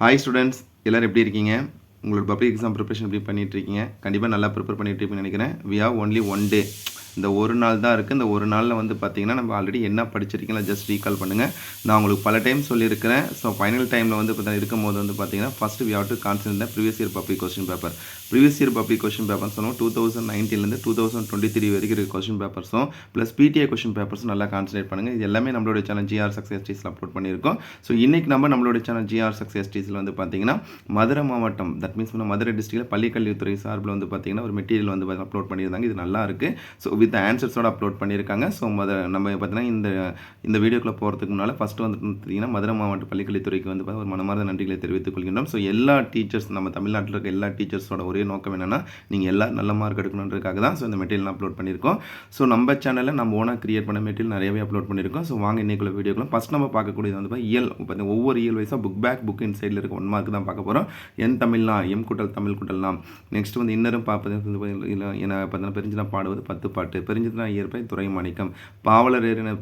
Hi students எல்லோரும் எப்படி இருக்கீங்க? உங்களோட பப்ளிக் எக்ஸாம் ப்ரிப்பரேஷன் எப்படி பண்ணிட்டு இருக்கீங்க? கண்டிப்பாக நல்லா ப்ரிப்பேர் பண்ணிகிட்டு இருப்பீங்கன்னு நினைக்கிறேன். We have only one day இந்த ஒரு நாள் தான் இருக்குது இந்த ஒரு நாளில் வந்து பார்த்தீங்கன்னா நம்ம ஆல்ரெடி என்ன படிச்சிருக்கீங்களா ஜஸ்ட் ரீகால் பண்ணுங்கள் நான் உங்களுக்கு பல டைம் சொல்லியிருக்கிறேன். ஸோ ஃபைனல் டைமில் வந்து பார்த்தீங்கன்னா இருக்கும்போது வந்து பார்த்தீங்கன்னா first we have to concentrate previous year public question paper previous year public question paper சொன்னோம். டூ தௌசண்ட் நைன்டீன்லேருந்து டூ தௌசண்ட் டுவெண்ட்டி த்ரீ வரைக்கும் இருக்கிற கொஸ்டின் பேப்பர்ஸும் ப்ளஸ் பிடிஐ கொஸ்டின் பேப்பர்ஸும் நல்லா கான்சன்ட்ரேட் பண்ணுங்கள் இது எல்லாமே நம்மளோட சேனல் ஜிஆர் சக்ஸஸ் டீஸில் அப்லோட் பண்ணியிருக்கோம். ஸோ இன்றைக்கி நம்ம நம்மளோட சேனல் ஜிஆர் சக்ஸஸ் டீஸில் வந்து பார்த்தீங்கன்னா மதுரை மாவட்டம் தட் மீன்ஸ் மதுரை டிஸ்ட்ரிக்டில் பள்ளிக்கல்வித்துறை சார்பில் வந்து பார்த்தீங்கன்னா ஒரு மெட்டீரியல் வந்து அப்லோட் பண்ணியிருந்தாங்க. இது நல்லா இருக்குது ஸோ வித் ஆன்சர்ஸோட அப்லோட் பண்ணியிருக்காங்க. ஸோ மத நம்ம பார்த்தீங்கன்னா இந்த இந்த வீடியோக்குள்ளே போகிறதுக்கு முன்னால் ஃபஸ்ட்டு வந்து பார்த்தீங்கன்னா மதுரை மாவட்ட பள்ளிக்கல்வித்துறைக்கு வந்து பார்த்தா ஒரு மனமார்ந்த நன்றிகளை தெரிவித்துக் கொள்கின்றோம். ஸோ எல்லா டீச்சர்ஸ் நம்ம தமிழ்நாட்டில் இருக்க எல்லா டீச்சர்ஸோட ஒரே நோக்கம் என்னென்னா நீங்கள் எல்லா நல்ல மார்க் எடுக்கணுன்றதுக்காக தான் ஸோ இந்த மெட்டீரியல் அப்லோட் பண்ணியிருக்கோம். ஸோ நம்ம சேனலில் நம்ம ஓனாக கிரியேட் பண்ண மெட்டீரியல் நிறையவே அப்லோட் பண்ணியிருக்கோம். ஸோ வாங்க இன்றைக்குள்ள வீடியோக்குள்ள ஃபஸ்ட் நம்ம பார்க்கக்கூடியது வந்து இயல் பார்த்தீங்கன்னா ஒவ்வொரு இயல் வைஸாக புக் பேக் புக் இன் சைடில் இருக்க ஒன் மார்க் தான் பார்க்க போகிறோம் என் தமிழ்னா எம் குட்டல் தமிழ் குட்டல்லாம் நெக்ஸ்ட் வந்து இன்னரும் பார்ப்பது என்ன பார்த்தீங்கன்னா இல்லை பார்த்தீங்கன்னா பாடுவது பத்து பாட்டு. பாட்டு பெருஞ்சித்திரன் துறை மாணிக்கம் பாவலர் என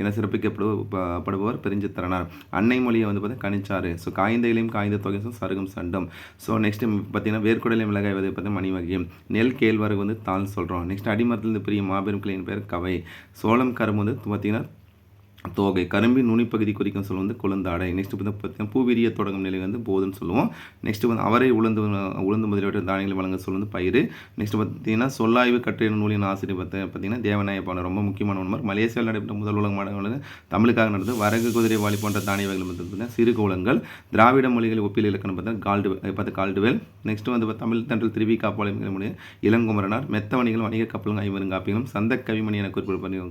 என சிறப்பிக்கப்படுபவர் பெருஞ்சித்திரனார். அன்னை மொழியை வந்து பார்த்தீங்கன்னா கணிச்சாரு ஸோ காய்ந்த இலையும் காய்ந்த தொகைசும் சருகும் சண்டம். ஸோ நெக்ஸ்ட் பார்த்தீங்கன்னா வேர்க்குடலை மிளகாய் வந்து பார்த்தீங்கன்னா மணிவகியம் நெல் கேழ்வரகு வந்து தாள் சொல்கிறோம் நெக்ஸ்ட் அடிமரத்துலேருந்து பெரிய மாபெரும் கிளையின் பேர் கவை. சோளம் கரும்பு வந்து பார்த்தீங்கன்னா தோகை கரும்பின் நுனிப்பகுதி குறிக்கும் சொல் வந்து குழந்தாடை நெக்ஸ்ட் வந்து பார்த்தீங்கன்னா பூவிரிய தொடங்கும் நிலை வந்து போதுன்னு சொல்லுவோம். நெக்ஸ்ட் வந்து அவரை உளுந்து உளுந்து முதலியவற்றை தானியங்கள் வழங்க சொல் வந்து பயிர் நெக்ஸ்ட் பார்த்தீங்கன்னா சொல்லாய்வு கட்டுரை நூலின் ஆசிரியர் பார்த்து பார்த்தீங்கன்னா தேவநாயப்பான ரொம்ப முக்கியமான ஒன்று மலேசியாவில் நடைபெற்ற முதல் உலக மாடங்கள் தமிழுக்காக நடந்தது. வரகு குதிரை வாலி போன்ற தானிய வகைகள் வந்து பார்த்தீங்கன்னா சிறு கோலங்கள். திராவிட மொழிகள் ஒப்பியல் இலக்கணம் பார்த்தீங்கன்னா கால்டு பார்த்து கால்டுவேல். நெக்ஸ்ட் வந்து தமிழ் தன்றல் திருவி காப்பாளி இளங்குமரனார் மெத்தவணிகள் வணிக கப்பலும் ஐவருங்காப்பியங்களும் சந்த கவிமணி என குறிப்பிடப்படு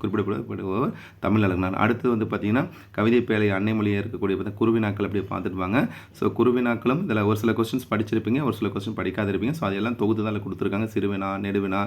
குறிப்பிடப்படுபவர் தமிழ் அழகனார் அடுத்து வந்து பார்த்தீங்கன்னா கவிதை பேழை அன்னை மொழியாக இருக்கக்கூடிய பார்த்தா குருவினாக்கள் அப்படியே பார்த்துருப்பாங்க ஸோ குருவினாக்களும் இதில் ஒரு சில கொஸ்டின்ஸ் படிச்சிருப்பீங்க ஒரு சில கொஸ்டின் படிக்காதிருப்பீங்க. ஸோ அதெல்லாம் தொகுத்து தான் கொடுத்துருக்காங்க. சிறுவினா நெடுவினா.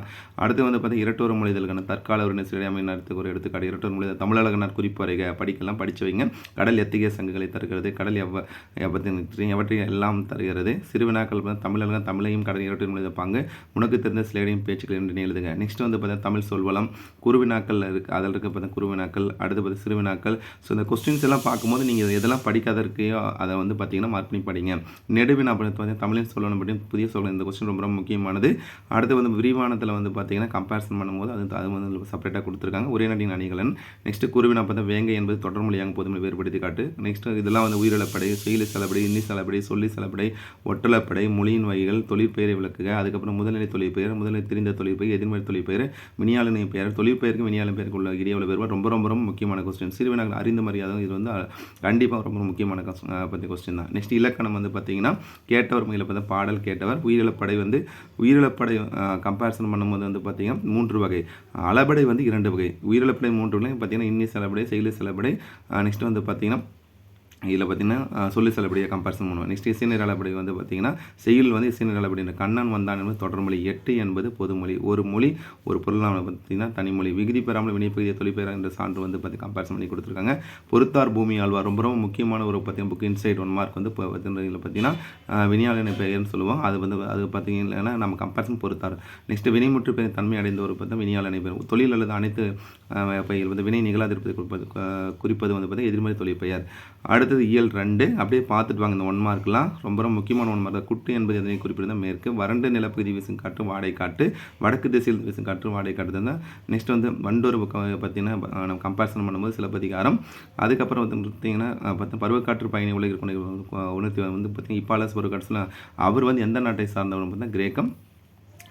அடுத்து வந்து பார்த்தீங்கன்னா இரட்டோர மொழிதலுக்கான தற்கால ஒரு சிறையாமை நடத்துக்கு ஒரு எடுத்துக்காட்டு. இரட்டோர மொழி தமிழகனார் குறிப்பறைக படிக்கலாம் படிச்சு வைங்க. கடல் எத்திகை சங்குகளை தருகிறது கடல் எவ்வ எவற்றின் எவற்றையும் எல்லாம் தருகிறது. சிறுவினாக்கள் வந்து தமிழகம் தமிழையும் கடல் இரட்டோர் மொழி பாங்க. உனக்கு தெரிந்த சிலையடையும் பேச்சுக்கள் என்று எழுதுங்க நெக்ஸ்ட் வந்து பார்த்தீங்கன்னா தமிழ் சொல்வளம். குருவினாக்கள் இருக்குது அதில் இருக்க பார்த்தீங்கன்னா குருவினாக்கள் அடுத்து பார்த்தா சிறுவினாக்கள். ஸோ இந்த கொஸ்டின்ஸ் எல்லாம் பார்க்கும்போது நீங்கள் எதெல்லாம் படிக்காத இருக்கையோ அதை வந்து பார்த்தீங்கன்னா மார்க் பண்ணி படிங்க. நெடுவினா அப்படின்னு பார்த்தீங்கன்னா தமிழின் சொல்லணும் பற்றி புதிய சொல்லணும். இந்த கொஸ்டின் ரொம்ப ரொம்ப முக்கியமானது. அடுத்து வந்து விரிவானத்தில் வந்து பார்த்தீங்கன்னா கம்பேரிசன் பண்ணும்போது அது அது வந்து செப்பரேட்டாக கொடுத்துருக்காங்க. ஒரே நடிகை அணிகலன் நெக்ஸ்ட் குருவினா பார்த்தா வேங்கை என்பது தொடர் மொழியாக வேறுபடுத்தி காட்டு. நெக்ஸ்ட் இதெல்லாம் வந்து உயிரிழப்படை செயலி செலப்படை இன்னி செலப்படை சொல்லி செலப்படை ஒட்டலப்படை மொழியின் வகைகள் தொழிற்பெயரை விளக்குக. அதுக்கப்புறம் முதல்நிலை தொழிற்பெயர் முதல்நிலை தெரிந்த தொழிற்பெயர் எதிர்மறை தொழிற்பெயர் வினியாளினை பெயர். தொழிற்பெயருக்கு வினியாளின் பெயருக்கு உள்ள இடையே பெயர் ரொம்ப ரொம்ப ரொம்ப முக்கியம் முக்கியமான கொஸ்டின் சிறுவனாக அறிந்த மரியாதை இது வந்து கண்டிப்பாக ரொம்ப முக்கியமான பற்றி கொஸ்டின் தான். நெக்ஸ்ட் இலக்கணம் வந்து பார்த்தீங்கன்னா கேட்டவர் முறையில் பார்த்தா பாடல் கேட்டவர் உயிரிழப்படை வந்து உயிரிழப்படை கம்பேரிசன் பண்ணும்போது வந்து பார்த்தீங்கன்னா மூன்று வகை. அளபடை வந்து இரண்டு வகை. உயிரிழப்படை மூன்று வகை பார்த்தீங்கன்னா இன்னி செலப்படை செயலி செலப்படை நெக்ஸ்ட் வந்து பார்த்தீங்கன்னா இதில் பார்த்தீங்கன்னா சொல்லி செல்லப்படியாக கம்பேரிசன் பண்ணுவோம் நெக்ஸ்ட் இசைநீர் அளபடி வந்து பார்த்தீங்கன்னா செயல் வந்து இசைநீர் அளபடி கண்ணன் வந்தான் என்பது தொடர்மொழி எட்டு என்பது பொதுமொழி ஒரு மொழி ஒரு பொருளாமல் பார்த்தீங்கன்னா தனிமொழி விகுதி பெறாமல் வினைப்பகுதியை தொழிற்பெயர் என்ற சான்று வந்து பார்த்து கம்பேரிசன் பண்ணி கொடுத்துருக்காங்க. பொறுத்தார் பூமி ஆழ்வார். ரொம்ப ரொம்ப முக்கியமான ஒரு பார்த்தீங்கன்னா புக் இன்சைட் ஒன் மார்க் வந்து இப்போ பார்த்திங்கன்னா பார்த்தீங்கன்னா அஹ், பெயர்னு சொல்லுவோம். அது வந்து அது பார்த்தீங்கன்னா நம்ம கம்பேரிசன் பொறுத்தார் நெக்ஸ்ட் வினைமுற்று பெயர் தன்மை அடைந்த ஒரு பார்த்தா வினையாளனை பெயர். தொழில் அல்லது அனைத்து பயிர் வந்து வினை நிகழாதிருப்பதை குறிப்பது குறிப்பது வந்து பார்த்தீங்கன்னா எதிர்மறை தொழில் பெயர். அடுத்தது இயல் ரெண்டு. அப்படியே பார்த்துட்டு வாங்க இந்த ஒன் மார்க்லாம் ரொம்ப ரொம்ப முக்கியமான ஒன் மார்க் குட்டு என்பது எதனை தான் மேற்கு. வறண்ட நிலப்பகுதி வீசும் காற்று வாடை காட்டு வடக்கு திசையில் வீசும் காற்று வாடை காட்டு தான். நெக்ஸ்ட் வந்து வண்டூர் பக்கம் பார்த்தீங்கன்னா நம்ம கம்பேரிசன் பண்ணும்போது சிலப்பதிகாரம். அதுக்கப்புறம் வந்து பார்த்தீங்கன்னா பார்த்தா பருவக்காற்று பயணி உலகிற்கு உணர்த்தி வந்து பார்த்தீங்கன்னா இப்பாலஸ் பருவக்காற்றுல அவர் வந்து எந்த நாட்டை சார்ந்தவர் பார்த்தீங்கன்னா கிரேக்கம்.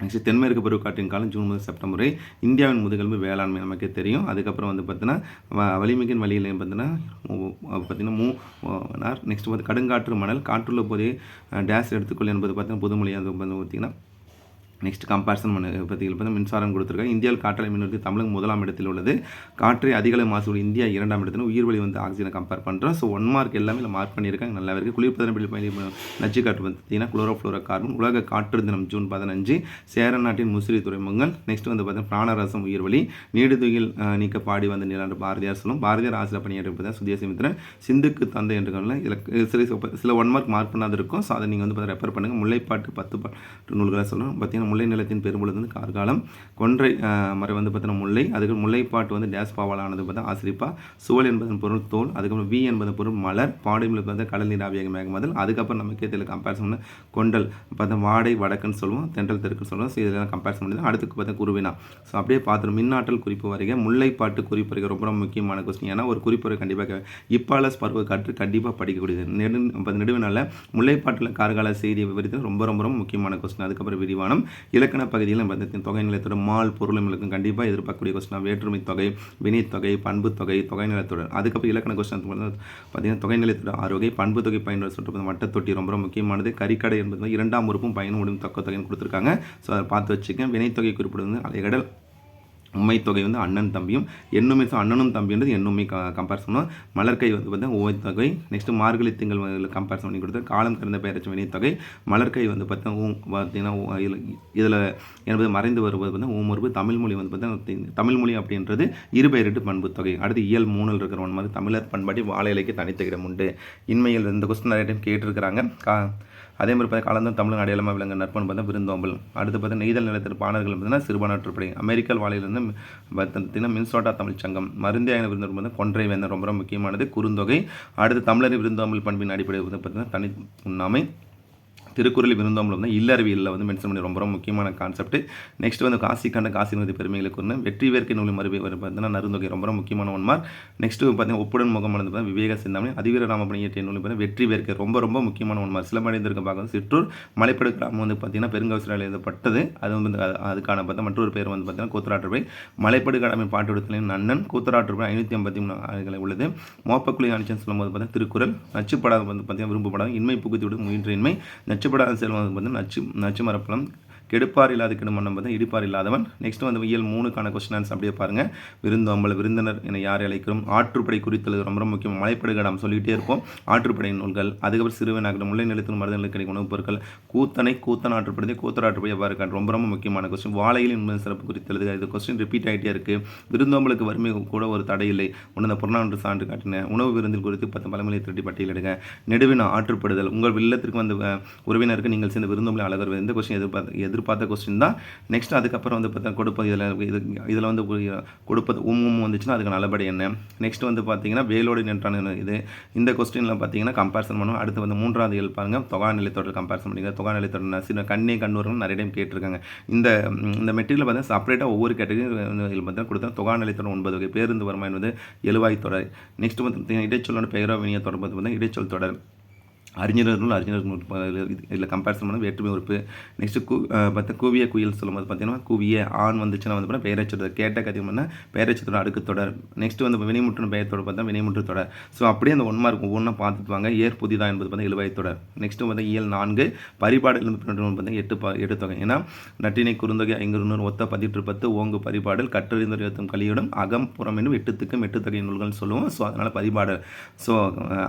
நெக்ஸ்ட் தென்மேற்கு பருவக்காற்றின் காலம் ஜூன் முதல் செப்டம்பர் வரை இந்தியாவின் முதுகெலும்பு வேளாண்மை நமக்கே தெரியும். அதுக்கப்புறம் வந்து பார்த்தீங்கன்னா வ- வலிமிகின் வழியில் பார்த்தீங்கன்னா பார்த்தீங்கன்னா மூ நெக்ஸ்ட் பார்த்து கடுங்காற்று மணல். காற்றுள்ள போதே டேஸ் எடுத்துக்கொள் என்பது பார்த்தீங்கன்னா புதுமொழியாக வந்து பார்த்தீங்கன்னா நெக்ஸ்ட் கம்பேரிசன் பண்ண பற்றி பார்த்து மின்சாரம் கொடுத்துருக்காங்க இந்தியாவில் காற்றலை மின்னுறுத்தி தமிழகம் முதலாம் இடத்தில் உள்ளது. காற்றை அதிகள மாசுபடும் இந்தியா இரண்டாம் இடத்துல உயிர்வழி வந்து ஆக்சிஜனை கம்பேர் பண்ணுறோம் ஸோ ஒன் மார்க் எல்லாமே இல்லை மார்க் பண்ணியிருக்காங்க. நல்லா இருக்குது குளிர்பதன பயணி நச்சு காற்று பார்த்தீங்கன்னா குளோரோஃப்ளோரோ கார்பன் உலக காற்று தினம் ஜூன் பதினஞ்சு சேர நாட்டின் முசிறி துறைமுகங்கள். நெக்ஸ்ட் வந்து பார்த்தீங்கன்னா பிராணரசம் உயிர்வழி நீடுதுயில் நீக்க பாடி வந்த நிலாண்டு பாரதியார் சொல்லும். பாரதியார் ஆசிரியர் பணியாற்றி சுதேசமித்திரன் சிந்துக்கு தந்தை என்று இதில் சில சில ஒன் மார்க் மார்க் பண்ணாது இருக்கும். ஸோ அதை நீங்கள் வந்து பார்த்தீங்கன்னா ரெஃபர் பண்ணுங்கள் முல்லைப்பாட்டு பத்து பாட்டு நூல்களை சொல்லணும் பார்த்தீங்கன்னா பார்த்தீங்கன்னா முல்லை நிலத்தின் பெரும்பொழுது வந்து கார்காலம் கொன்றை மறை வந்து பார்த்தீங்கன்னா முல்லை அதுக்கு முல்லைப்பாட்டு வந்து டேஸ் பாவாலானது பார்த்தா ஆசிரிப்பா சுவல் என்பதன் பொருள் தோல் அதுக்கப்புறம் வி என்பதன் பொருள் மலர் பாடைமில் பார்த்தா கடல் நீர் ஆவியாக மேகமதல் அதுக்கப்புறம் நமக்கு கேத்தில் கம்பேரிசன் கொண்டல் பார்த்தா வாடை வடக்குன்னு சொல்லுவோம் தென்றல் தெற்குன்னு சொல்லுவோம் ஸோ இதெல்லாம் கம்பேரிசன் பண்ணி அடுத்துக்கு பார்த்தா குருவினா. ஸோ அப்படியே பார்த்துரும் மின்னாற்றல் குறிப்பு வரைக முல்லைப்பாட்டு குறிப்பு வரைக ரொம்ப ரொம்ப முக்கியமான கொஸ்டின் ஏன்னா ஒரு குறிப்பு வரை கண்டிப்பாக இப்பாலஸ் பருவ காற்று கண்டிப்பாக படிக்கக்கூடியது. நெடு இப்போ முல்லைப்பாட்டில் கார்கால செய்தியை விவரித்து ரொம்ப ரொம்ப ரொம்ப முக்கியமான கொஸ்டின் அதுக்கப்புறம் விரிவானம். இலக்கண பகுதியில் நம்ம இந்த தொகை நிலத்தோட மால் பொருளும் இலக்கம் கண்டிப்பாக எதிர்பார்க்கக்கூடிய கொஸ்டின் வேற்றுமை தொகை வினைத்தொகை பண்பு தொகை தொகை நிலத்தொடர் அதுக்கப்புறம் இலக்கண கொஸ்டின் பார்த்தீங்கன்னா தொகை நிலத்தோட ஆறு வகை பண்பு தொகை பயனுள்ள சுற்று வட்டத்தொட்டி ரொம்ப ரொம்ப முக்கியமானது. கறிக்கடை என்பது இரண்டாம் உறுப்பும் பயனும் முடியும் தக்க தொகைன்னு கொடுத்துருக்காங்க. ஸோ அதை பார்த்து வச்சுக்கேன் வினைத்தொகை குறிப்பிடுவது அலைகடல் உண்மை தொகை வந்து அண்ணன் தம்பியும் எண்ணுமை ச- அண்ணனும் தம்பின்றது என்னுமே க கம்பேர் சொன்னோம் மலர்கை வந்து பார்த்தீங்கன்னா உமை தொகை. நெக்ஸ்ட் மார்கழி திங்கள் கம்பேர் பண்ணி கொடுத்து காலம் கறந்த வினை தொகை. மலர்கை வந்து பார்த்தீங்கன்னா பார்த்தீங்கன்னா இதில் இதில் என்பது மறைந்து வருவது வந்து ஊமருப்பு. தமிழ் மொழி வந்து பார்த்தீங்கன்னா தமிழ் மொழி அப்படின்றது இருபெயரிட்டு பண்பு தொகை. அடுத்து இயல் மூணில் இருக்கிறவன் மாதிரி தமிழர் பண்பாட்டி வாழை இலைக்கு தனித்தகிடம் உண்டு இன்மையில் இந்த கொஸ்டின் நிறைய டைம் கேட்டிருக்கிறாங்க. கா அதே மாதிரி பார்த்தா கலந்தும் தமிழ் அடையாளமாக விளங்க நற்பன் பார்த்தா விருந்தோம்பல். அடுத்து பார்த்தா நெய்தல் நிலத்தில் பாணர்கள் பார்த்தீங்கன்னா சிறுபான்ற்றுப்படை அமெரிக்கல் வாழையிலிருந்து பார்த்தீங்கன்னா மின்சோட்டா தமிழ் சங்கம். மருந்தியான விருந்தோம்பல் வந்து கொன்றை வேந்தன் ரொம்ப ரொம்ப முக்கியமானது குறுந்தொகை. அடுத்து தமிழரின் விருந்தோம்பல் பண்பின் அடிப்படையில் வந்து பார்த்தீங்கன்னா தனி உண்ணாமை திருக்குறள் விருந்தோம்பல் வந்து இல்லறவியலில் வந்து மென்ஷன் பண்ணி ரொம்ப ரொம்ப முக்கியமான கான்செப்ட் நெக்ஸ்ட் வந்து காசி கண்ட காசி நதி பெருமைகளுக்கு ஒன்று வெற்றி வேர்க்கை நூல் மறுபடி பார்த்தீங்கன்னா நருந்தொகை ரொம்ப ரொம்ப முக்கியமான ஒன்மார் நெக்ஸ்ட் பார்த்தீங்கன்னா ஒப்புடன் முகம் வந்து விவேக சிந்தாமணி அதிவீர ராமபணி இயற்றிய நூல் பார்த்தீங்கன்னா வெற்றி வேர்க்கை ரொம்ப ரொம்ப முக்கியமான ஒன்மார் சிலமடைந்திருக்க பார்க்க சிற்றூர் மலைப்படு கிராமம் வந்து பார்த்தீங்கன்னா பெருங்கவசரால் எழுதப்பட்டது. அது வந்து அதுக்கான பார்த்தா மற்றொரு பேர் வந்து பார்த்தீங்கன்னா கூத்தராட்டுப்பை மலைப்படு கடமை பாட்டுடத்திலின் நன்னன் கூத்தராட்டுப்பை ஐநூற்றி ஐம்பத்தி மூணு ஆண்டுகளை உள்ளது. மோப்பக்குழி அணிச்சன் சொல்லும்போது பார்த்தீங்கன்னா திருக்குறள் நச்சுப்படாத வந்து பார்த்தீங்கன்னா விரும்பப்படாத இன்மை புகுத்தி விடும் முயன்ற இன்மை நச்சு நச்சுப்படாத செல்வம் வந்து நச்சு நச்சு மரப்பழம் கெடுப்பார் இல்லாத கெடுமன்னம் பார்த்தா இடிப்பார் இல்லாதவன். நெக்ஸ்ட் வந்து இயல் மூணுக்கான கொஸ்டின் ஆன்சர் அப்படியே பாருங்க. விருந்தோம்பல் விருந்தினர் என யார் அழைக்கிறோம்? ஆற்றுப்படை குறித்தது ரொம்ப ரொம்ப முக்கியம். நாம் சொல்லிகிட்டே இருப்போம். ஆற்றுப்படை நூல்கள் அதுக்கப்புறம் சிறுவனாக முல்லை நிலத்தில் மருந்துகளுக்கு கிடைக்கும் உணவுப் பொருட்கள். கூத்தனை கூத்தன் ஆற்றுப்படை கூத்தராற்றுப்படை எவ்வாறு காட்டு ரொம்ப ரொம்ப முக்கியமான கொஸ்டின் வாழையில் என்பது சிறப்பு குறித்தது இது. கொஸ்டின் ரிப்பீட் ஆகிட்டே இருக்குது விருந்தோம்பலுக்கு வறுமை கூட ஒரு தடை இல்லை. உணர்ந்த புறநானூறு சான்று காட்டின உணவு விருந்தில் குறித்து பத்து பழமொழியை திருட்டி பட்டியலிடுங்க நெடுவினா ஆற்றுப்படுதல். உங்கள் இல்லத்திற்கு வந்த உறவினருக்கு நீங்கள் சேர்ந்து விருந்தோம்பலை அழகர். இந்த கொஸ்டின் எது எதிர்பார்த்த கொஸ்டின் தான். நெக்ஸ்ட் அதுக்கப்புறம் வந்து பார்த்தா கொடுப்பது இதில் இது இதில் வந்து கொடுப்பது உம் உம் வந்துச்சுன்னா அதுக்கு நல்லபடி என்ன? நெக்ஸ்ட் வந்து பார்த்தீங்கன்னா வேலோடு நின்றான இது. இந்த கொஸ்டினில் பார்த்தீங்கன்னா கம்பேரிசன் பண்ணுவோம். அடுத்து வந்து மூன்றாவது இயல் பாருங்க. தொகா நிலைத்தொடர் கம்பேரிசன் பண்ணிங்க தொகா நிலைத்தொடர் சின்ன கண்ணே கண்ணுவரும் நிறைய டைம் கேட்டிருக்காங்க. இந்த இந்த மெட்டீரியல் பார்த்தீங்கன்னா செப்பரேட்டாக ஒவ்வொரு கேட்டகரி பார்த்தீங்கன்னா கொடுத்தா தொகா நிலைத்தொடர் ஒன்பது வகை. பேருந்து வருமானம் என்பது எழுவாய் தொடர். நெக்ஸ்ட் வந்து பார்த்தீங்கன்னா இடைச்சொல்லோட பெயரோ வினிய தொடர்பு வந்து பார்த்தீங்கன்னா இடைச்சொல் தொடர். அறிஞர் நூல் அறிஞர் நூல் இதில் கம்பேரிசன் பண்ண வேற்றுமை உறுப்பு. நெக்ஸ்ட் கூ பார்த்தா கூவிய குயில் சொல்லும்போது பார்த்தீங்கன்னா கூவிய ஆண் வந்துச்சுன்னா வந்து பார்த்தீங்கன்னா பெயரச்சொடர் கேட்ட கதை பண்ணால் பெயரச்சொடர் அடுக்கு தொடர். நெக்ஸ்ட் வந்து வினைமுற்று பெயர் பார்த்தா வினைமுற்று தொடர். ஸோ அப்படியே அந்த ஒன்றா இருக்கும் ஒவ்வொன்றா பார்த்துட்டு வாங்க. ஏர் புதிதா என்பது பார்த்தா இழுவை தொடர். நெக்ஸ்ட் வந்து இயல் நான்கு. பரிபாடல் பார்த்தீங்கன்னா எட்டு பா எட்டு தொகை. ஏன்னா நட்டினை குறுந்தொகை ஐங்குறுநூறு ஒத்த பதிற்று பத்து ஓங்கு பரிபாடல் கற்றறிந்துரையத்தும் கலியுடன் அகம் புறம் என்னும் எட்டுத்துக்கும் எட்டு தொகை நூல்கள்னு சொல்லுவோம். ஸோ அதனால் பரிபாடல் ஸோ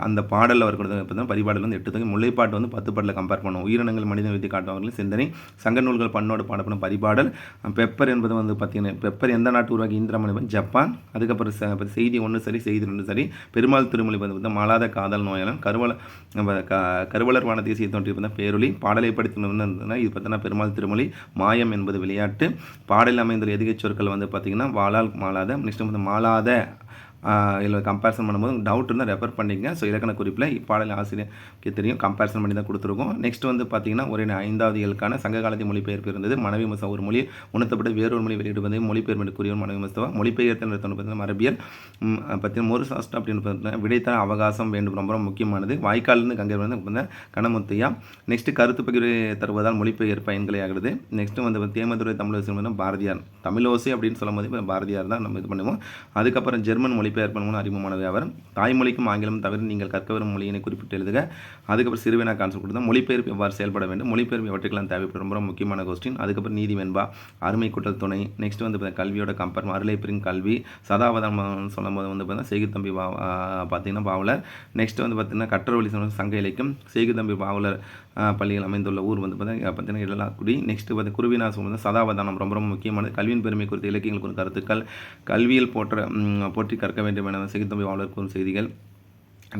அந்த பாடலில் வரக்கூடாது இப்போ பரிபாடல் வந்து எட்டு தொகை முல்லைப்பாட்டு வந்து பத்து பாட்டில் கம்பேர் பண்ணுவோம். உயிரினங்கள் மனிதன் வித்தி காட்டுவார்கள் சிந்தனை சங்க நூல்கள் பண்ணோடு பாடப்படும் பரிபாடல் பெப்பர் என்பது வந்து பார்த்தீங்கன்னா பெப்பர் எந்த நாட்டு உருவாக்கி இந்திரமணிபன் ஜப்பான் அதுக்கப்புறம் செய்தி ஒன்று சரி செய்தி ரெண்டு சரி. பெருமாள் திருமொழி வந்து பார்த்தா மாலாத காதல் நோயாளன் கருவல நம்ம க கருவலர் வான தேசிய தோன்றி பார்த்தா பேரொளி பாடலை படித்து இது பார்த்தீங்கன்னா பெருமாள் திருமொழி மாயம் என்பது விளையாட்டு. பாடலில் அமைந்துள்ள எதிர்ச் சொற்கள் வந்து பார்த்தீங்கன்னா வாழால் மாலாத நெக்ஸ்ட் வந்து மாலாத இதில் கம்பேரிசன் பண்ணும்போது டவுட் இருந்தால் ரெஃபர் பண்ணிங்க ஸோ இலக்கண குறிப்பில் இப்பாடல் ஆசிரியருக்கு தெரியும். கம்பேரிசன் பண்ணி தான் கொடுத்துருக்கோம். நெக்ஸ்ட் வந்து பார்த்தீங்கன்னா ஒரு ஐந்தாவது இயலுக்கான சங்க காலத்தில் மொழிபெயர்ப்பு இருந்தது. மனைவி மசா ஒரு மொழி உணர்த்தப்பட்டு வேறொரு மொழி வெளியிடுவது மொழிபெயர்ப்புக்குரிய மனைவி மசவா மொழிபெயர்த்தல் பார்த்தீங்கன்னா மரபியல் பார்த்தீங்கன்னா ஒரு சாஸ்திரம் அப்படின்னு பார்த்தீங்கன்னா விடைத்தர அவகாசம் வேண்டும். ரொம்ப ரொம்ப முக்கியமானது. வாய்க்காலிருந்து கங்கை வந்து பார்த்தீங்கன்னா கணமுத்தையா நெக்ஸ்ட் கருத்து பகிர்வு தருவதால் மொழிபெயர் பயன்களை ஆகுது நெக்ஸ்ட் வந்து தேமதுரை தமிழ் பாரதியார். தமிழோசை அப்படின்னு சொல்லும்போது பாரதியார் தான் நம்ம இது பண்ணுவோம். அதுக்கப்புறம் ஜெர்மன் மொழி மொழிபெயர்ப்பன் மூலம் அறிமுகமானது. அவர் தாய்மொழிக்கும் ஆங்கிலம் தவிர நீங்கள் கற்க வரும் மொழியினை குறிப்பிட்டு எழுதுக. அதுக்கப்புறம் சிறுவினா கான்செப்ட் கொடுத்தா மொழிபெயர்ப்பு எவ்வாறு செயல்பட வேண்டும்? மொழிபெயர்ப்பு எவற்றுக்கெல்லாம் தேவைப்படும். ரொம்ப முக்கியமான கொஸ்டின் அதுக்கப்புறம் நீதி வெண்பா அருமை கூட்டல் துணை. நெக்ஸ்ட் வந்து பார்த்தீங்கன்னா கல்வியோட கம்பேர் அருளைப்பிரின் கல்வி. சதாவதம் சொல்லும் போது வந்து பார்த்தீங்கன்னா செய்குத்தம்பி பா பார்த்தீங்கன்னா பாவலர். நெக்ஸ்ட் வந்து பார்த்தீங்கன்னா கற்றவழி சொன்ன சங்க இலக்கியம். செய்குத்தம்பி பாவலர் பள்ளிகள் அமைந்துள்ள ஊர் வந்து பார்த்தீங்கன்னா பார்த்தீங்கன்னா இடலாக்குடி நெக்ஸ்ட் வந்து குருவினாசம் வந்து சதாவதானம் ரொம்ப ரொம்ப முக்கியமானது. கல்வியின் பெருமை குறித்த இலக்கியங்கள் குறித்த கருத்துக்கள். கல்வியில் போற்ற போற்றி கற்க வேண்டும் என செய்குத்தம்பி வாழ்வதற்கும் செய்திகள்.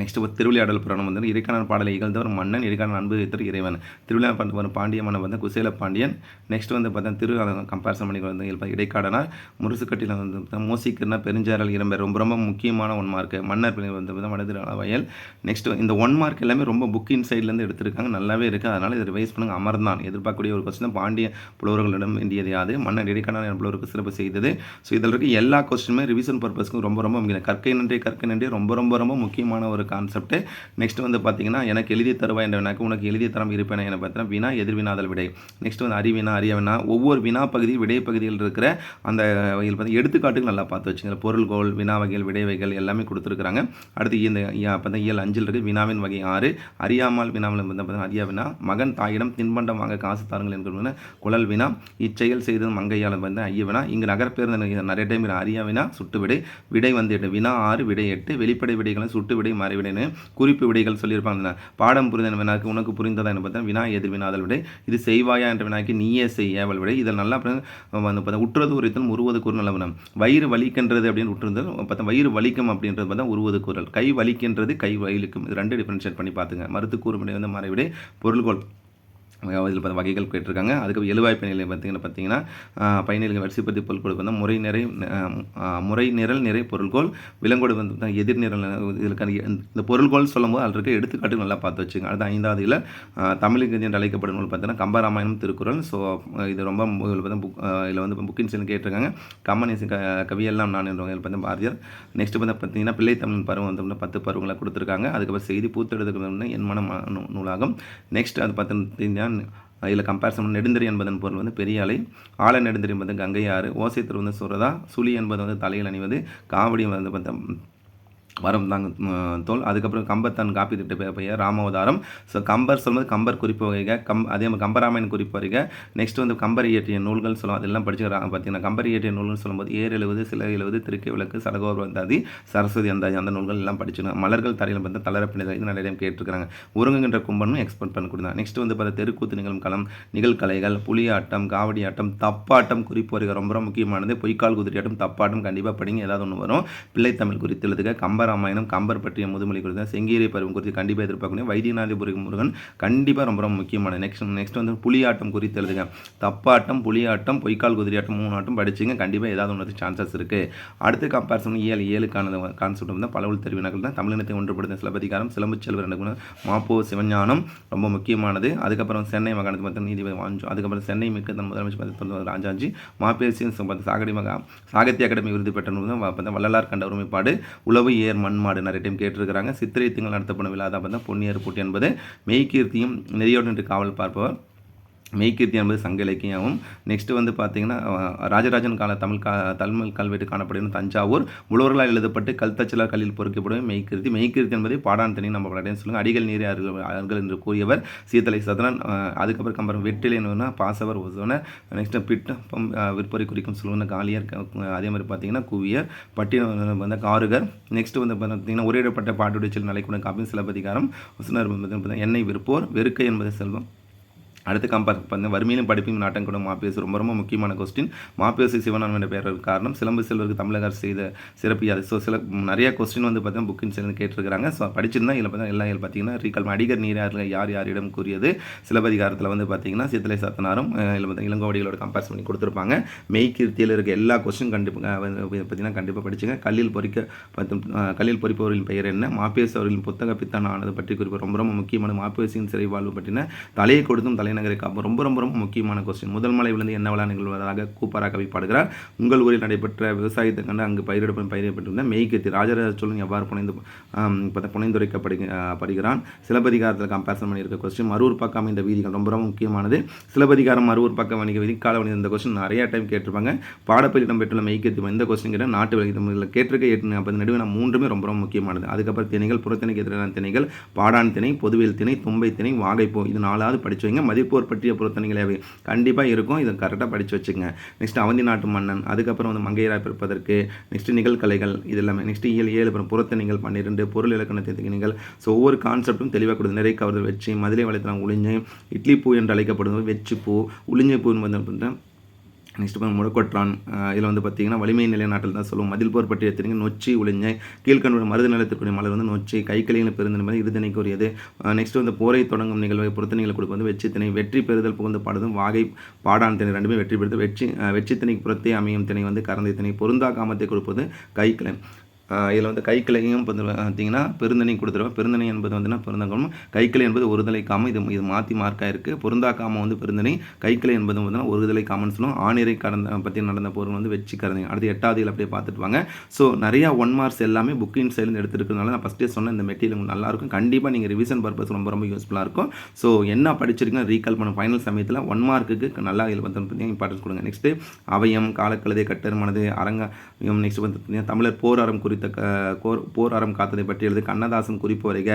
நெக்ஸ்ட் ஒரு திருவிளையாடல் புராணம் வந்து இறைக்கான பாடலை இகழ்ந்தவர் மன்னன் இறைக்கான அன்பு இத்தர் இறைவன். திருவிழா பண்ண பாண்டிய மன்னன் வந்து குசேல பாண்டியன். நெக்ஸ்ட் வந்து பார்த்தா திரு கம்பேரிசன் பண்ணி வந்து இடைக்காடனா இடைக்காடனார் முரசுக்கட்டியில் வந்து மோசிக்கிறனா பெருஞ்சாரல் இரம்பர் ரொம்ப ரொம்ப முக்கியமான ஒன் மார்க் மன்னர் பிள்ளை வந்து பார்த்தா வடதிரு வயல் நெக்ஸ்ட் இந்த ஒன் மார்க் எல்லாமே ரொம்ப புக் இன்சைட்லேருந்து எடுத்திருக்காங்க நல்லாவே இருக்குது அதனால் இதை ரிவைஸ் பண்ணுங்க. அமர்ந்தான். எதிர்பார்க்கக்கூடிய ஒரு கொஸ்டின் பாண்டிய புலவர்களிடம் வேண்டியது யாது. மன்னர் இடைக்கான புலவருக்கு சிறப்பு செய்தது. ஸோ இதில் இருக்க எல்லா கொஸ்டினுமே ரிவிஷன் பர்பஸ்க்கும் ரொம்ப ரொம்ப முக்கியம். கற்கை நன்றி கற்கை நன்றி. ரொம்ப ரொம்ப ரொம்ப முக்கியமான ஒரு கான்செப்ட் நெக்ஸ்ட் வந்து பார்த்தீங்கன்னா எனக்கு எழுதி தருவா என்ற வினாக்கு உனக்கு எழுதி தரம் இருப்பேன் என பார்த்தீங்கன்னா வினா எதிர்வினாதல் விடை. நெக்ஸ்ட் வந்து அறிவினா அறியவினா ஒவ்வொரு வினா பகுதி விடை பகுதியில் இருக்கிற அந்த வகையில் பார்த்து எடுத்துக்காட்டுகள் நல்லா பார்த்து வச்சுங்க. பொருள்கோள் வினா வகைகள் விடை வகைகள் எல்லாமே கொடுத்துருக்குறாங்க. அடுத்து இந்த பார்த்தீங்கன்னா இயல் அஞ்சில் இருக்குது வினாவின் வகை ஆறு. அறியாமல் வினாவில் பார்த்தீங்கன்னா அறியா வினா. மகன் தாயிடம் தின்பண்டம் வாங்க காசு தாருங்கள் என்கிற குழல் வினா. இச்செயல் செய்தது மங்கையால் வந்து ஐய வினா. இங்கு நகர்பேருந்து நிறைய டைம் அறியா வினா சுட்டு விடை. விடை வந்து எட்டு. வினா ஆறு விடை எட்டு. வெளிப்படை விடைகளும் சுட்டு விடை மறைவிடைன்னு குறிப்பு விடைகள் சொல்லியிருப்பாங்க பாடம் புரிந்த வினாக்கு உனக்கு புரிந்ததா என்ன பார்த்தா வினா எதிர் வினாதல் விடை. இது செய்வாயா என்ற வினாக்கு நீயே செய் ஏவல் விடை. இதில் நல்லா வந்து பார்த்தா உற்றது உரைத்தல் உருவது கூறு நல்ல வினம் வயிறு வலிக்கின்றது அப்படின்னு உற்றுந்தல் பார்த்தா வயிறு வலிக்கும் அப்படின்றது பார்த்தா உருவது கூறல். கை வலிக்கின்றது கை வலிக்கும். இது ரெண்டு டிஃபரன்ஷியேட் பண்ணி பார்த்துங்க. மருத்து விடை வந்து மறைவிடை. பொருள்கோள். இதில் பார்த்து வகைகள் கேட்டிருக்காங்க. அதுக்கு எழுவாய் பயனிலை பார்த்தீங்கன்னா பார்த்தீங்கன்னா பயனிலை வரிசைப்பத்தி பொருட்கள் வந்து முறை நிறை முறை நிரல் நிறை பொருள்கோள் விலங்கோடு வந்து எதிர் நிரல் இதற்கான இந்த பொருள்கோள் சொல்லும்போது அதில் இருக்க எடுத்துக்காட்டு நல்லா பார்த்து வச்சுங்க அடுத்து ஐந்தாவது இதில் தமிழுக்கு என்று அழைக்கப்படும் நூல் பார்த்தீங்கன்னா கம்பராமாயணம் திருக்குறள். ஸோ இது ரொம்ப இதில் புக் இதில் வந்து புக்கின் சொல்லி கேட்டிருக்காங்க. கம்மனேசி க கவியெல்லாம் நான் என்ற வகையில் பாரதியார். நெக்ஸ்ட் வந்து பார்த்தீங்கன்னா பிள்ளை தமிழ் பருவம் வந்து பத்து பருவங்களை கொடுத்துருக்காங்க. அதுக்கப்புறம் செய்தி பூத்தெடுத்துக்கு என் மன நூலாகும். நெக்ஸ்ட் அது பார்த்தீங்கன்னா இதில் கம்பேரிசன் நெடுந்தறி என்பதன் பொருள் வந்து பெரிய அலை ஆழ நெடுந்தறி என்பது கங்கை ஆறு ஓசைத்தர் வந்து சொல்கிறதா சுழி என்பது வந்து தலையில் அணிவது காவடி வந்து பார்த்தா வரம் தாங்க தோல். அதுக்கப்புறம் கம்பத்தான் காப்பி திட்ட பெயர் ராமவதாரம். ஸோ கம்பர் சொல்லும்போது கம்பர் குறிப்பு வகைக கம் அதே மாதிரி கம்பராமாயணம் குறிப்பு வரைக. நெக்ஸ்ட் வந்து கம்பர் இயற்றிய நூல்கள் சொல்லுவோம் அதெல்லாம் படிச்சுக்கிறாங்க பார்த்தீங்கன்னா கம்பர் இயற்றிய நூல்கள் சொல்லும்போது ஏர் எழுவது சில எழுவது திருக்கை விளக்கு சடகோர் வந்தாதி சரஸ்வதி அந்தாதி அந்த நூல்கள் எல்லாம் படிச்சுக்கணும். மலர்கள் தரையில் பார்த்து தளரப்பினதை இது நிறைய டைம் கேட்டிருக்காங்க உருங்குகின்ற கும்பனும் எக்ஸ்போர்ட் பண்ணக்கூடிய நெக்ஸ்ட் வந்து பார்த்தா தெருக்கூத்து நிகழும் களம் நிகழ்கலைகள் புலியாட்டம் காவடி ஆட்டம் தப்பாட்டம் குறிப்பு வரைக ரொம்ப முக்கியமானது. பொய்க்கால் குதிரை ஆட்டம் தப்பாட்டம் கண்டிப்பாக படிங்க. ஏதாவது ஒன்று வரும். பிள்ளைத்தமிழ் குறித்து எழுதுக. கம்பர் ராமாயணம் கம்பர் பற்றிய முதுமொழி குறித்த செங்கீரை பருவம் குறித்து கண்டிப்பாக எதிர்பார்க்கணும். வைத்தியநாதபுரி முருகன் கண்டிப்பாக ரொம்ப ரொம்ப முக்கியமான நெக்ஸ்ட் நெக்ஸ்ட் வந்து புலியாட்டம் குறித்து எழுதுங்க. தப்பாட்டம் புலியாட்டம் பொய்க்கால் குதிரையாட்டம் மூணு ஆட்டம் படிச்சுங்க. கண்டிப்பாக ஏதாவது ஒன்று சான்சஸ் இருக்குது அடுத்து கம்பேரிசன் ஏழு ஏழுக்கான கான்செப்ட் வந்து பலவுள் தெரிவினர்கள் தான். தமிழினத்தை ஒன்றுபடுத்த சிலப்பதிகாரம் சிலம்பு செல்வர் மாப்போ சிவஞானம் ரொம்ப முக்கியமானது. அதுக்கப்புறம் சென்னை மகாணத்தை பார்த்து நீதிபதி வாஞ்சோம் அதுக்கப்புறம் சென்னை மிக்க தன் முதலமைச்சர் பார்த்து ராஜாஜி மாப்பேசியன் சாகடி மகா சாகித்ய அகாடமி விருது பெற்ற நூல் தான் வள்ளலார் கண்ட ஒருமைப்பாடு. உளவு ஏர் மண் மாடு நிறைய டைம் கேட்டிருக்கிறாங்க. சித்திரை திங்கள் நடத்தப்படும் விழா தான் பார்த்தா பொன்னியர் போட்டி என்பது மெய்கீர்த்தியும் நெறியோடு நின்று காவல் பார்ப்பவர். மெய்கீர்த்தி என்பது சங்க இலக்கியமும் நெக்ஸ்ட் வந்து பார்த்தீங்கன்னா ராஜராஜன் கால தமிழ் கா தமிழ் கல்வெட்டு காணப்படும் தஞ்சாவூர். முழுவர்களால் எழுதப்பட்டு கல்தச்சலா கல்லில் பொறுக்கப்படும் மெய்கீர்த்தி. மெய்கீர்த்தி என்பதை பாடான் தனி நம்ம படம் சொல்லுங்கள் அடிகள் நீர் அர்கள் என்று கூறியவர் சீத்தலை சதனன். அதுக்கப்புறம் கம்பரம் வெற்றிலைன்னு பாசவர் ஒசோனர் நெக்ஸ்ட் பிட்டம் விற்பரை குறிக்கும் சொல்லுவாங்க. காலியர் அதே மாதிரி பார்த்தீங்கன்னா குவியர் பட்டியல் வந்து காருகர். நெக்ஸ்ட் வந்து பார்த்தீங்கன்னா உரையிடப்பட்ட பாட்டுடைய செல் நிலைக்குடன் காப்பின் சிலப்பதிகாரம் எண்ணெய் விற்போர் வெறுக்கை என்பது செல்வம். அடுத்து கம்பேர் பண்ண. வறுமையிலும் படிப்பையும் நாட்டம் கூட மாப்பேசு ரொம்ப ரொம்ப முக்கியமான கொஸ்டின் மாப்பேசு சிவனான் என்ற பெயர் காரணம். சிலம்பு செல்வருக்கு தமிழக அரசு செய்த சிறப்பு அது ஸோ சில நிறைய கொஸ்டின் வந்து பார்த்தீங்கன்னா புக்கின் சேர்ந்து கேட்டிருக்காங்க ஸோ படிச்சிருந்தா இதில் பார்த்தா எல்லா இதில் பார்த்தீங்கன்னா ரீகால் அடிகர் நீரார்கள் யார் யாரிடம் கூறியது? சிலப்பதிகாரத்தில் வந்து பார்த்தீங்கன்னா சித்தலை சத்தனாரும் இதில் பார்த்தா இளங்கோவடிகளோட கம்பேர் பண்ணி கொடுத்துருப்பாங்க. மெய்கீர்த்தியில் இருக்க எல்லா கொஸ்டின் கண்டிப்பாக பார்த்தீங்கன்னா கண்டிப்பாக படிச்சுங்க. கல்லில் பொறிக்க கல்லில் பொறிப்பவர்களின் பெயர் என்ன? மாப்பேசு அவர்களின் புத்தக பித்தான ஆனது பற்றி குறிப்பு ரொம்ப ரொம்ப முக்கியமான மாப்பியசின் சிறை வாழ்வு பற்றின தலையை கொடுத்தும் தலை தலைநகரை அப்போ ரொம்ப ரொம்ப ரொம்ப முக்கியமான கொஸ்டின் முதல் மலை விழுந்து என்ன விழா நிகழ்வதாக கூப்பாரா கவி பாடுகிறார். உங்கள் ஊரில் நடைபெற்ற விவசாயத்தை கண்டு அங்கு பயிரிடப்படும் பயிரிடப்பட்டிருந்த மெய்கத்தி ராஜராஜ சோழன் எவ்வாறு புனைந்து புனைந்துரைக்கப்படுகிறான் சிலப்பதிகாரத்தில் கம்பேரிசன் பண்ணியிருக்க கொஸ்டின் மறுவூர் பக்கம் இந்த வீதிகள் ரொம்ப ரொம்ப முக்கியமானது. சிலப்பதிகாரம் மறுவூர் பக்கம் வணிக விதிக்கால கால வணிக இந்த கொஸ்டின் நிறைய டைம் கேட்டிருப்பாங்க. பாடப்பில் இடம்பெற்றுள்ள மெய்கத்தி இந்த கொஸ்டின் கேட்டால் நாட்டு விலகிதம் கேட்டிருக்க எட்டு நாற்பது நடுவில் மூன்றுமே ரொம்ப ரொம்ப முக்கியமானது. அதுக்கப்புறம் திணைகள் புறத்திணைக்கு எதிரான திணைகள் பாடான் திணை பொதுவியல் திணை தும்பை திணை வாகைப்போ இது நாலாவது படிச்சு வைங்க. மதிப்பு பற்றிய பொருத்தனைகளே கண்டிப்பாக இருக்கும். இதை கரெக்டாக படித்து வச்சுங்க நெக்ஸ்ட் அவந்தி நாட்டு மன்னன் அதுக்கப்புறம் வந்து மங்கையராய் பிறப்பதற்கு நெக்ஸ்ட் நிகழ்கலைகள் இது எல்லாமே நெக்ஸ்ட் இயல் ஏழு அப்புறம் புறத்தணிகள் பன்னிரெண்டு பொருள் இலக்கண திணைகள் ஸோ ஒவ்வொரு கான்செப்ட்டும் தெளிவாக கொடுத்து நிறைய கவர்தல் வச்சு மதுரை வளையத்தில் உளிஞ்சு இட்லி பூ என்று அழைக்கப்படுவது வெச்சு பூ உளிஞ்ச பூ வந்து நெக்ஸ்ட் வந்து முடக்கொற்றான். இதில் வந்து பார்த்தீங்கன்னா வலிமை நிலைநாட்டல் தான் சொல்லுவோம். மதில் போர் பற்றி எடுத்துங்க நொச்சி உளிஞ்சை கீழ்கண்ட மருது நிலத்திற்குரிய மலர் வந்து நொச்சி கைக்கிளையில் பெருந்தனை மாதிரி இருதினைக்கு உரியது நெக்ஸ்ட் வந்து போரை தொடங்கும் நிகழ்வை பொறுத்தனைகளை கொடுக்க வந்து வெற்றி திணை வெற்றி பெறுதல் புகுந்து பாடுதும் வாகை பாடான் திணை ரெண்டுமே வெற்றி பெறுதல் வெற்றி அஹ், வெற்றி திணைக்கு புறத்தே அமையும் திணை வந்து கறந்த திணை. பொருந்தா காமத்தை கொடுப்பது கைக்கிளை. இதில் வந்து கைக்கிளையும் பார்த்தீங்கன்னா பெருந்தனை கொடுத்துருவோம். பெருந்தனை என்பது வந்துன்னா பெருந்தங்கமும் கைக்கிளை என்பது ஒருதலை காமம். இது இது மாற்றி மார்க்காக இருக்குது பொருந்தா காமம் வந்து பெருந்தனை. கைக்கிளை என்பது பார்த்தீங்கன்னா ஒருதலை காமன்னு சொல்லுவோம். ஆணிரை கடந்த பற்றி நடந்த பொருள் வந்து வச்சு கறந்தை அடுத்து எட்டாவது இதில் அப்படியே பார்த்துட்டு வாங்க. ஸோ நிறையா ஒன் மார்க்ஸ் எல்லாமே புக்கின் சைட்லேருந்து எடுத்துருக்கிறதுனால நான் ஃபஸ்ட்டே சொன்ன இந்த மெட்டீரியல் உங்களுக்கு நல்லாயிருக்கும் கண்டிப்பாக நீங்கள் ரிவிஷன் பர்பஸ் ரொம்ப ரொம்ப யூஸ்ஃபுல்லாக இருக்கும். ஸோ என்ன படிச்சிருக்கீங்க ரீகால் பண்ண. ஃபைனல் சமயத்தில் ஒன் மார்க்குக்கு நல்லா இதில் வந்து பார்த்தீங்கன்னா இம்பார்ட்டன்ஸ் கொடுங்க. நெக்ஸ்ட்டு அவயம் காலக்கழுதை கட்டர் மனது அரங்கம் நெக்ஸ்ட் வந்து பார்த்தீங்கன்னா தமிழர் போர் அறம் குறித்த கோர் போர் அறம் காத்ததை பற்றி எழுது கண்ணதாசன் குறிப்பு வரைக.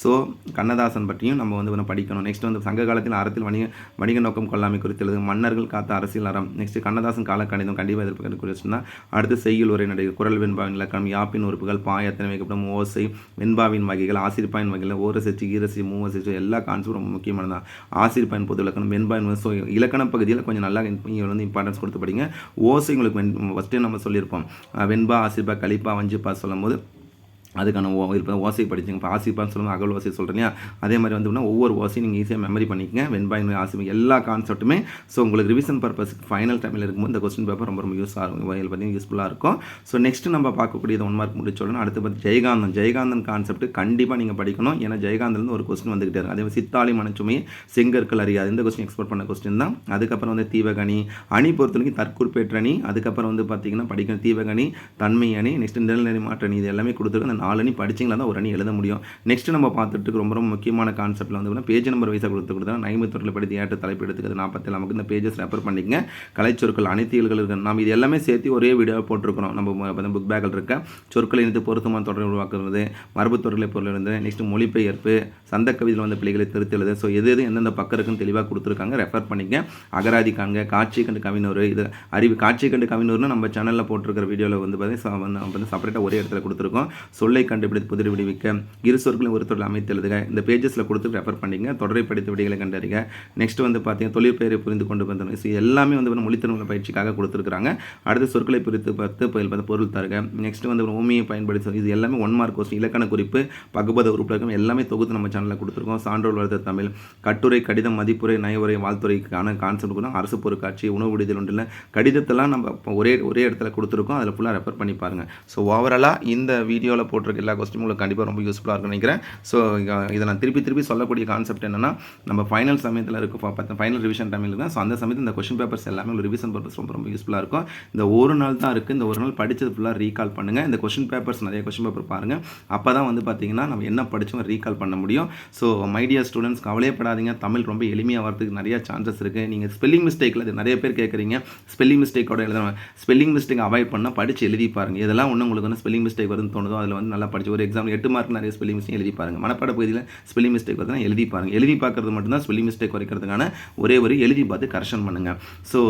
ஸோ கண்ணதாசன் பற்றியும் நம்ம வந்து படிக்கணும். நெக்ஸ்ட் வந்து சங்க காலத்தில் அறத்தில் வணிக வணிக நோக்கம் கொள்ளாமை குறித்து எழுது. மன்னர்கள் காத்த அரசியல் அறம். நெக்ஸ்ட் கண்ணதாசன் கால கணிதம் கண்டிப்பாக எதிர்ப்பு குறிச்சுன்னா அடுத்து செய்யுள் உரை நடை குரல் வெண்பாவின் இலக்கணம் யாப்பின் உறுப்புகள் பாயத்தனை வைக்கப்படும் ஓசை வெண்பாவின் வகைகள் ஆசிரிப்பாயின் வகைகள் ஓரசிச்சு ஈரசி மூவசிச்சு எல்லா கான்செப்டும் ரொம்ப முக்கியமானதான் ஆசிரிப்பாயின் பொது இலக்கணம் வெண்பாயின் ஸோ இலக்கண பகுதியில் கொஞ்சம் நல்லா நீங்கள் வந்து இம்பார்ட்டன்ஸ் கொடுத்து படிங்க. ஓசை உங்களுக்கு வெண் ஃபஸ்ட்டே நம்ம சொல்லியிருப்போம். வெண்பா ஆசிரிப்பா கலிப்பா வஞ்சிப்பா சொல்லும்போது அதுக்கான ஓ இப்போ ஓசை படிச்சுங்க. இப்போ ஆசிப்பான்னு சொல்லுவாங்க அகல் ஓசை சொல்கிறீங்க அதே மாதிரி வந்து ஒவ்வொரு ஓசையும் நீங்கள் ஈஸியாக மெமரி பண்ணிக்கங்க. வெண்பாயின் ஆசிப்பு எல்லா கான்செப்ட்டுமே ஸோ உங்களுக்கு ரிவிஷன் பர்பஸ் ஃபைனல் டைமில் இருக்கும்போது இந்த கொஸ்டின் பேப்பர் ரொம்ப ரொம்ப யூஸ் ஆகும் இதில் பார்த்தீங்கன்னா யூஸ்ஃபுல்லாக இருக்கும். ஸோ நெக்ஸ்ட் நம்ம பார்க்கக்கூடியது ஒன் மார்க் முடிச்ச உடனே அடுத்து பார்த்து ஜெயகாந்தன். ஜெயகாந்தன் கான்செப்ட் கண்டிப்பாக நீங்கள் படிக்கணும். ஏன்னா ஜெயகாந்தன் ஒரு கொஸ்டின் வந்துகிட்டே இருக்கும் அதே மாதிரி சித்தாளி மனச்சுமை செங்கற்கள் அறியாது. இந்த கொஸ்டின் எக்ஸ்போர்ட் பண்ண கொஸ்டின் தான். அதுக்கப்புறம் வந்து தீவகணி. அணி பொறுத்தவரைக்கும் தற்குறிப்பேற்ற அணி. அதுக்கப்புறம் வந்து பார்த்தீங்கன்னா படிக்கணும் தீவகணி தன்மை அணி. நெக்ஸ்ட் நிழல்நெறி மாற்ற அணி. இது எல்லாமே கொடுத்துருக்கு அந்த நாலு அணி படிச்சிங்களா தான் ஒரு அணி எழுத முடியும். நெக்ஸ்ட் நம்ம பார்த்துட்டு ரொம்ப ரொம்ப முக்கியமான கான்செப்ட்டில் வந்து பேஜ் நம்பர் வைஸாக கொடுத்து கொடுத்தா நைமத்துறையில் படித்து ஏற்ற தலைப்பு எடுத்துக்கிறது நாற்பத்தேழு நமக்கு இந்த பேஜஸ் ரெஃபர் பண்ணிக்கங்க. கலைச்சொற்கள் அனைத்து இயல்கள் இருக்கு. நம்ம இது எல்லாமே சேர்த்து ஒரே வீடியோ போட்டிருக்கிறோம். நம்ம புக் பேக்கில் இருக்க. சொற்களை இணைத்து பொருத்தமான தொடரை உருவாக்குறது மரபு தொடர்களை பொருள் இருந்து நெக்ஸ்ட் மொழிபெயர்ப்பு சந்த கவிதையில் வந்து பிள்ளைகளை திருத்தி எழுது. ஸோ எது எது எந்தெந்த பக்கம் இருக்குன்னு தெளிவாக கொடுத்துருக்காங்க. ரெஃபர் பண்ணிக்க அகராதி காண்க காட்சி கண்டு கவினூர் இது அறிவு காட்சி கண்டு கவினூர்னு நம்ம சேனலில் போட்டிருக்கிற வீடியோவில் வந்து பார்த்தீங்கன்னா வந்து செப்பரேட்டாக ஒரே இடத்துல கொடுத்துருக்கோம். சொல்லி கண்டுபிடித்து புதிர் விடுவிக்க இரு சொற்களையும் ஒரு தொடர் அமைத்து எழுதுக. இந்த பேஜஸில் கொடுத்து ரெஃபர் பண்ணிங்க தொடரை படித்த விடைகளை கண்டறிக. நெக்ஸ்ட் வந்து பார்த்தீங்கன்னா தொழிற்பெயரை புரிந்து கொண்டு வந்தோம் ஸோ எல்லாமே வந்து மொழித்திறன் பயிற்சிக்காக கொடுத்துருக்காங்க அடுத்து சொற்களை பிரித்து பார்த்து பயில் பார்த்து பொருள் தருக. நெக்ஸ்ட் வந்து உண்மையை பயன்படுத்தி இது எல்லாமே ஒன் மார்க் கொஸ்டின் இலக்கண குறிப்பு பகுபத உறுப்பினர்கள் எல்லாமே தொகுத்து நம்ம சேனலில் கொடுத்துருக்கோம். சான்றோல் வளர்த்த தமிழ் கட்டுரை கடிதம் மதிப்புரை நயவுரை வாழ்த்துறைக்கான கான்செப்ட் கூட அரசு பொருட்காட்சி உணவு விடுதல் ஒன்றில் கடிதத்தெல்லாம் நம்ம இப்போ ஒரே ஒரே இடத்துல கொடுத்துருக்கோம். அதில் ஃபுல்லாக ரெஃபர் பண்ணி பாருங்கள் ஸோ ஓவராலாக இந்த வீடியோவில் போட்டு போட்டிருக்க எல்லா கொஸ்டினும் உங்களுக்கு கண்டிப்பாக ரொம்ப யூஸ்ஃபுல்லாக இருக்கும்னு நினைக்கிறேன். ஸோ இதை நான் திருப்பி திருப்பி சொல்லக்கூடிய கான்செப்ட் என்னன்னா நம்ம ஃபைனல் சமயத்தில் இருக்க ஃபைனல் ரிவிஷன் டைமில் தான் ஸோ அந்த சமயத்தில் இந்த கொஸ்டின் பேப்பர்ஸ் எல்லாமே ஒரு ரிவிஷன் பர்பஸ் ரொம்ப ரொம்ப யூஸ்ஃபுல்லாக இருக்கும். இந்த ஒரு நாள் தான் இருக்குது இந்த ஒரு நாள் படித்தது ஃபுல்லாக ரீகால் பண்ணுங்கள் இந்த கொஸ்டின் பேப்பர்ஸ் நிறைய கொஸ்டின் பேப்பர் பாருங்கள் அப்போ தான் வந்து பார்த்தீங்கன்னா நம்ம என்ன படித்தோம் ரீகால் பண்ண முடியும். ஸோ மைடியா ஸ்டூடெண்ட்ஸ் கவலையப்படாதீங்க. தமிழ் ரொம்ப எளிமையாக வரதுக்கு நிறைய சான்சஸ் இருக்குது நீங்கள் ஸ்பெல்லிங் மிஸ்டேக்கில் இது நிறைய பேர் கேட்குறீங்க ஸ்பெல்லிங் மிஸ்டேக்கோட எழுதணும். ஸ்பெல்லிங் மிஸ்டேக் அவாய்ட் பண்ணால் படித்து எழுதி பாருங்கள் இதெல்லாம் ஒன்று உங்களுக்கு வந்து ஸ்பெல்லிங் மிஸ்டேக் வருதுன்னு தோணுதோ அதில் வந்து நல்லா படிச்சு ஒரு எக்ஸாம் எட்டு மார்க் நிறைய ஸ்பெல்லிங் மிஸ்டேக் எழுதி பாருங்க. மனப்பாட பகுதியில் ஸ்பெல்லிங் மிஸ்டேக் வருதுன்னா எழுதி பாருங்க. எழுதி பார்க்கறது மட்டும்தான் ஸ்பெல்லிங் மிஸ்டேக் குறைக்கிறதுக்கான ஒரே ஒரு எழுதி பார்த்து கரெக்ஷன் பண்ணுங்க. ஸோ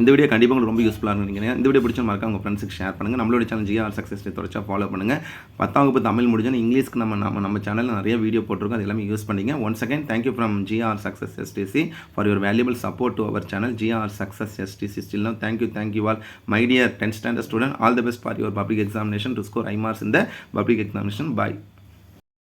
இந்த வீடியோ கண்டிப்பாக உங்களுக்கு ரொம்ப யூஸ்ஃபுல்லாக இருக்கும் நீங்கள் இந்த வீடியோ பிடிச்ச மறக்காம உங்கள் ஃப்ரெண்ட்ஸுக்கு ஷேர் பண்ணுங்கள் நம்மளோட சேனல் ஜிஆர் சக்ஸஸ் தொடர்ச்சா ஃபாலோ பண்ணுங்கள் பத்தாம் வகுப்பு தமிழ் முடிஞ்சோன்னு இங்கிலீஷ்க்கு நம்ம நம்ம நம்ம சேனலில் நிறைய வீடியோ போட்டிருக்கோம். அது எல்லாமே யூஸ் பண்ணிங்க. One second thank you from GR success STC for your valuable support to our channel GR success STC still no thank you thank you all my dear tenth standard student all the best for your public examination to score high marks இந்த public examination பாய்